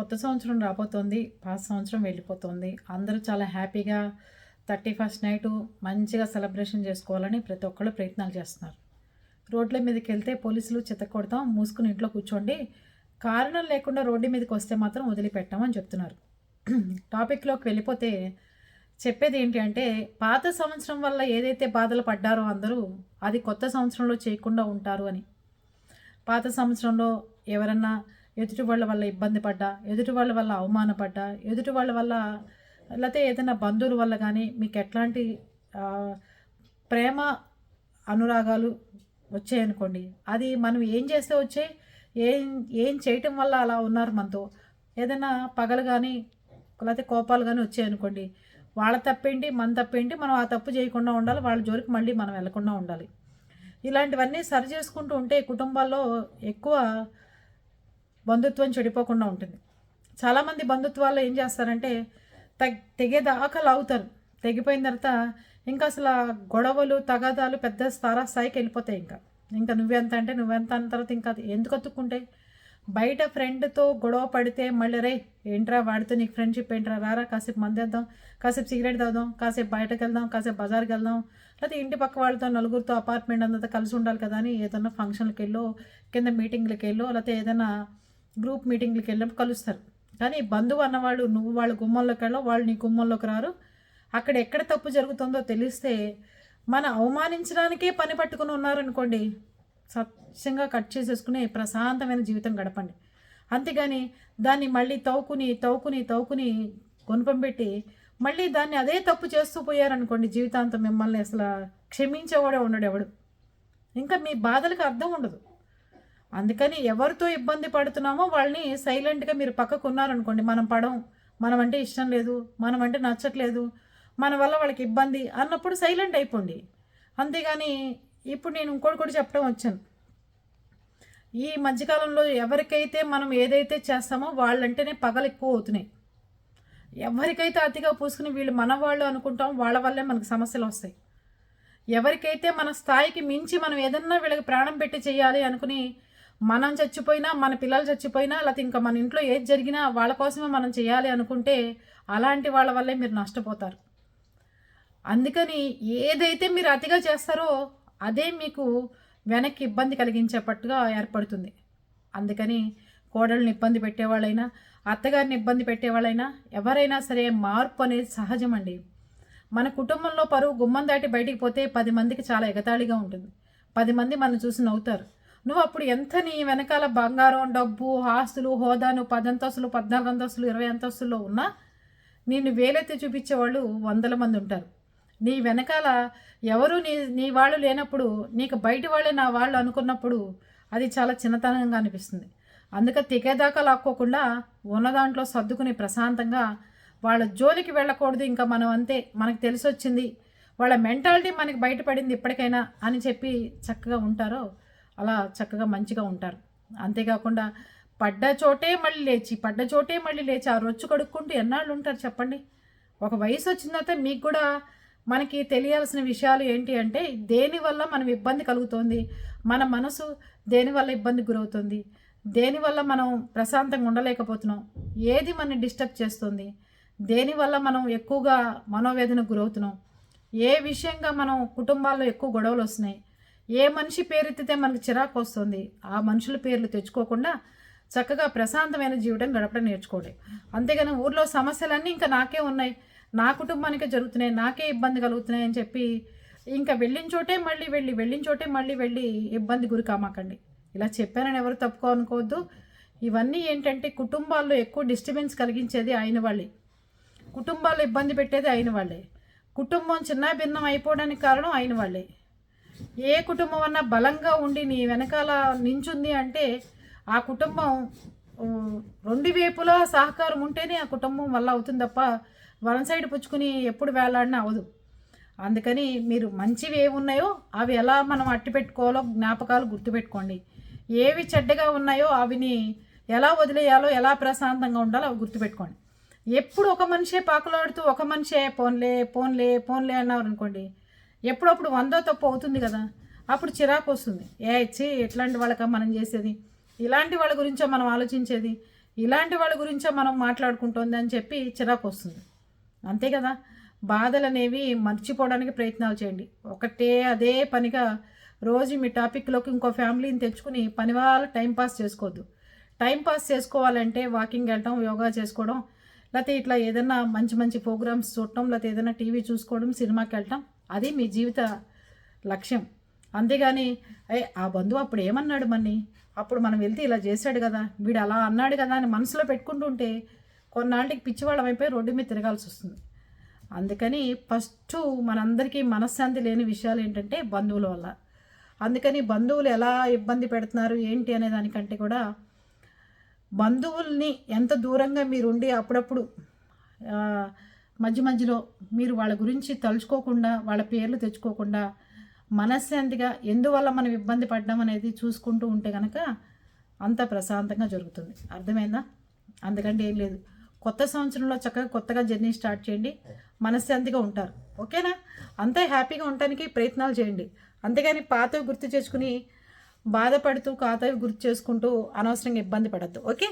కొత్త సంవత్సరం రాబోతోంది పాత సంవత్సరం వెళ్ళిపోతుంది. అందరూ చాలా హ్యాపీగా థర్టీ ఫస్ట్ నైట్ మంచిగా సెలబ్రేషన్ చేసుకోవాలని ప్రతి ఒక్కళ్ళు ప్రయత్నాలు చేస్తున్నారు. రోడ్ల మీదకి వెళ్తే పోలీసులు చెత్త కొడతాం మూసుకుని ఇంట్లో కూర్చోండి. కారణం లేకుండా రోడ్డు మీదకి వస్తే మాత్రం వదిలిపెట్టామని చెప్తున్నారు. టాపిక్లోకి వెళ్ళిపోతే చెప్పేది ఏంటి అంటే పాత సంవత్సరం వల్ల ఏదైతే బాధలు పడ్డారో అందరూ అది కొత్త సంవత్సరంలో చేయకుండా ఉంటారు అని. పాత సంవత్సరంలో ఎవరన్నా ఎదుటి వాళ్ళ వల్ల ఇబ్బంది పడ్డా ఎదుటి వాళ్ళ వల్ల అవమానపడ్డా ఎదుటి వాళ్ళ వల్ల లేకపోతే ఏదైనా బంధువుల వల్ల కానీ మీకు ఎట్లాంటి ప్రేమ అనురాగాలు వచ్చాయనుకోండి అది మనం ఏం చేస్తే వచ్చే ఏం ఏం చేయటం వల్ల అలా ఉన్నారు మనతో. ఏదైనా పగలు కానీ లేకపోతే కోపాలు కానీ వచ్చాయనుకోండి వాళ్ళ తప్పేంటి మన తప్పేంటి మనం ఆ తప్పు చేయకుండా ఉండాలి వాళ్ళ జోలికి మళ్ళీ మనం వెళ్ళకుండా ఉండాలి. ఇలాంటివన్నీ సరి చేసుకుంటూ ఉంటే కుటుంబాల్లో ఎక్కువ బంధుత్వం చెడిపోకుండా ఉంటుంది. చాలామంది బంధుత్వాల్లో ఏం చేస్తారంటే తెగ తెగేదాకా లాగుతారు. తెగిపోయిన తర్వాత ఇంకా అసలు గొడవలు తగాదాలు పెద్ద స్థారా స్థాయికి వెళ్ళిపోతాయి ఇంకా. ఇంకా నువ్వెంత అంటే నువ్వెంత అన్న తర్వాత ఇంకా అది ఎందుకు అతుక్కుంటాయి? బయట ఫ్రెండ్తో గొడవ పడితే మళ్ళీ రే ఏంట్రా వాడితో నీకు ఫ్రెండ్షిప్ ఏంట్రా? రారా కాసేపు మందేద్దాం కాసేపు సిగరెట్ తాగుదాం కాసేపు బయటకు వెళ్దాం కాసేపు బజార్కి వెళ్దాం. లేకపోతే ఇంటి పక్క వాళ్ళతో నలుగురితో అపార్ట్మెంట్ అంతా కలిసి ఉండాలి కదా అని ఏదైనా ఫంక్షన్లకు వెళ్ళో కింద మీటింగ్లకి వెళ్ళో లేకపోతే ఏదైనా గ్రూప్ మీటింగ్లకి వెళ్ళినప్పుడు కలుస్తారు. కానీ బంధువు అన్నవాళ్ళు నువ్వు వాళ్ళ గుమ్మంలోకి వెళ్ళవు వాళ్ళు నీ గుమ్మంలోకి రారు. అక్కడ ఎక్కడ తప్పు జరుగుతుందో తెలిస్తే మన అవమానించడానికే పని పట్టుకుని ఉన్నారనుకోండి సత్యంగా కట్ చేసేసుకుని ప్రశాంతమైన జీవితం గడపండి. అంతేగాని దాన్ని మళ్ళీ తవ్వుకుని తవ్వుకుని తవ్వుకుని కొనుపం పెట్టి మళ్ళీ దాన్ని అదే తప్పు చేస్తూ పోయారనుకోండి జీవితాంతం మిమ్మల్ని అసలు క్షమించేవాడే ఉండడు ఎవడు. ఇంకా మీ బాధలకు అర్థం ఉండదు. అందుకని ఎవరితో ఇబ్బంది పడుతున్నామో వాళ్ళని సైలెంట్గా మీరు పక్కకు ఉన్నారనుకోండి మనం పడం మనం అంటే ఇష్టం లేదు మనం అంటే నచ్చట్లేదు మన వల్ల వాళ్ళకి ఇబ్బంది అన్నప్పుడు సైలెంట్ అయిపోండి. అంతేగాని ఇప్పుడు నేను ఇంకోటి కూడా చెప్పడం వచ్చాను. ఈ మధ్యకాలంలో ఎవరికైతే మనం ఏదైతే చేస్తామో వాళ్ళంటేనే పగలు ఎక్కువ అవుతున్నాయి. ఎవరికైతే అతిగా పూసుకుని వీళ్ళు మన వాళ్ళు అనుకుంటాం వాళ్ళ వల్లే మనకు సమస్యలు వస్తాయి. ఎవరికైతే మన స్థాయికి మించి మనం ఏదన్నా వీళ్ళకి ప్రాణం పెట్టి చేయాలి అనుకుని మనం చచ్చిపోయినా మన పిల్లలు చచ్చిపోయినా లేకపోతే ఇంకా మన ఇంట్లో ఏది జరిగినా వాళ్ళ కోసమే మనం చేయాలి అనుకుంటే అలాంటి వాళ్ళ వల్లే మీరు నష్టపోతారు. అందుకని ఏదైతే మీరు అతిగా చేస్తారో అదే మీకు వెనక్కి ఇబ్బంది కలిగించేటట్టుగా ఏర్పడుతుంది. అందుకని కోడళ్ళని ఇబ్బంది పెట్టేవాళ్ళైనా అత్తగారిని ఇబ్బంది పెట్టేవాళ్ళైనా ఎవరైనా సరే మార్పు అనేది సహజమండి. మన కుటుంబంలో పరువు గుమ్మం దాటి బయటికి పోతే పది మందికి చాలా ఎగతాళిగా ఉంటుంది. పది మంది మనం చూసి నవ్వుతారు. నువ్వు అప్పుడు ఎంత నీ వెనకాల బంగారం డబ్బు ఆస్తులు హోదాను పదంతస్తులు పద్నాలుగు అంతస్తులు ఇరవై అంతస్తుల్లో ఉన్నా నిన్ను వేలెత్తి చూపించేవాళ్ళు వందల మంది ఉంటారు. నీ వెనకాల ఎవరు నీ నీ వాళ్ళు లేనప్పుడు నీకు బయట వాళ్ళే నా వాళ్ళు అనుకున్నప్పుడు అది చాలా చిన్నతనంగా అనిపిస్తుంది. అందుకే తెగేదాకా లాక్కోకుండా ఉన్న దాంట్లో సర్దుకుని ప్రశాంతంగా వాళ్ళ జోలికి వెళ్ళకూడదు ఇంకా మనం అంతే మనకు తెలిసి వచ్చింది వాళ్ళ మెంటాలిటీ మనకి బయటపడింది ఇప్పటికైనా అని చెప్పి చక్కగా ఉంటారో అలా చక్కగా మంచిగా ఉంటారు. అంతేకాకుండా పడ్డ చోటే మళ్ళీ లేచి పడ్డ చోటే మళ్ళీ లేచి ఆ రొచ్చు కడుక్కుంటూ ఎన్నాళ్ళు ఉంటారు చెప్పండి? ఒక వయసు వచ్చిన తర్వాత మీకు కూడా మనకి తెలియాల్సిన విషయాలు ఏంటి అంటే దేనివల్ల మనం ఇబ్బంది కలుగుతోంది? మన మనసు దేనివల్ల ఇబ్బంది గురవుతుంది? దేనివల్ల మనం ప్రశాంతంగా ఉండలేకపోతున్నాం? ఏది మనని డిస్టర్బ్ చేస్తుంది? దేనివల్ల మనం ఎక్కువగా మనోవేదనకు గురవుతున్నాం? ఏ విషయంగా మనం కుటుంబాల్లో ఎక్కువ గొడవలు వస్తున్నాయి? ఏ మనిషి పేరెత్తితే మనకు చిరాకు వస్తుంది ఆ మనుషుల పేర్లు తెచ్చుకోకుండా చక్కగా ప్రశాంతమైన జీవితం గడపడం నేర్చుకోండి. అంతేగాని ఊర్లో సమస్యలన్నీ ఇంకా నాకే ఉన్నాయి. నా కుటుంబానికే జరుగుతున్నాయి నాకే ఇబ్బంది కలుగుతున్నాయి అని చెప్పి ఇంకా వెళ్ళిన చోటే మళ్ళీ వెళ్ళి వెళ్ళిన చోటే మళ్ళీ వెళ్ళి ఇబ్బంది గురి కామాకండి. ఇలా చెప్పానని ఎవరు తప్పుకో అనుకోవద్దు ఇవన్నీ ఏంటంటే కుటుంబాల్లో ఎక్కువ డిస్టర్బెన్స్ కలిగించేది ఆయన వాళ్ళే. కుటుంబాల్లో ఇబ్బంది పెట్టేది అయిన వాళ్ళే. కుటుంబం చిన్న భిన్నం అయిపోవడానికి కారణం అయిన వాళ్ళే. ఏ కుటుంబం అన్నా బలంగా ఉండి నీ వెనకాల నించుంది అంటే ఆ కుటుంబం రెండు వైపులా సహకారం ఉంటేనే ఆ కుటుంబం వల్ల అవుతుంది తప్ప వన్ సైడ్ పుచ్చుకుని ఎప్పుడు వేలాడినా అవదు అందుకని మీరు మంచివి ఏవి ఉన్నాయో అవి ఎలా మనం అట్టి పెట్టుకోవాలో జ్ఞాపకాలు గుర్తుపెట్టుకోండి. ఏవి చెడ్డగా ఉన్నాయో అవిని ఎలా వదిలేయాలో ఎలా ప్రశాంతంగా ఉండాలో అవి గుర్తుపెట్టుకోండి. ఎప్పుడు ఒక మనిషే పాకులాడుతూ ఒక మనిషే పోన్లే పోన్లే పోన్లే అన్నారు అనుకోండి ఎప్పుడప్పుడు వందో తప్పు అవుతుంది కదా. అప్పుడు చిరాకు వస్తుంది. ఏ ఇచ్చి ఎట్లాంటి వాళ్ళక మనం చేసేది? ఇలాంటి వాళ్ళ గురించో మనం ఆలోచించేది? ఇలాంటి వాళ్ళ గురించో మనం మాట్లాడుకుంటుంది అని చెప్పి చిరాకు వస్తుంది. అంతే కదా. బాధలు అనేవి మర్చిపోవడానికి ప్రయత్నాలు చేయండి. ఒకటే అదే పనిగా రోజు మీ టాపిక్లోకి ఇంకో ఫ్యామిలీని తెచ్చుకుని పని వాళ్ళు టైం పాస్ చేసుకోవద్దు. టైం పాస్ చేసుకోవాలంటే వాకింగ్ వెళ్ళటం యోగా చేసుకోవడం లేకపోతే ఇట్లా ఏదైనా మంచి మంచి ప్రోగ్రామ్స్ చూడటం లేకపోతే ఏదైనా టీవీ చూసుకోవడం సినిమాకి వెళ్ళటం అది మీ జీవిత లక్ష్యం. అంతేగాని ఏ ఆ బంధువు అప్పుడు ఏమన్నాడు మన్ని? అప్పుడు మనం వెళ్తే ఇలా చేశాడు కదా వీడు అలా అన్నాడు కదా అని మనసులో పెట్టుకుంటుంటే కొన్నాళ్ళకి పిచ్చివాళ్ళం అయిపోయి రోడ్డు మీద తిరగాల్సి వస్తుంది. అందుకని ఫస్ట్ మనందరికీ మనశ్శాంతి లేని విషయాలు ఏంటంటే బంధువుల వల్ల. అందుకని బంధువులు ఎలా ఇబ్బంది పెడుతున్నారు ఏంటి అనే దానికంటే కూడా బంధువుల్ని ఎంత దూరంగా మీరు ఉండి అప్పుడప్పుడు మధ్య మధ్యలో మీరు వాళ్ళ గురించి తలుచుకోకుండా వాళ్ళ పేర్లు తెచ్చుకోకుండా మనశ్శాంతిగా ఎందువల్ల మనం ఇబ్బంది పడ్డాం అనేది చూసుకుంటూ ఉంటే కనుక అంత ప్రశాంతంగా జరుగుతుంది. అర్థమైందా? అందుకంటే ఏం లేదు. కొత్త సంవత్సరంలో చక్కగా కొత్తగా జర్నీ స్టార్ట్ చేయండి. మనశ్శాంతిగా ఉంటారు. ఓకేనా? అంతే హ్యాపీగా ఉండటానికి ప్రయత్నాలు చేయండి. అంతేగాని పాతవి గుర్తు చేసుకుని బాధపడుతూ కాతవి గుర్తు చేసుకుంటూ అనవసరంగా ఇబ్బంది పడద్దు. ఓకే?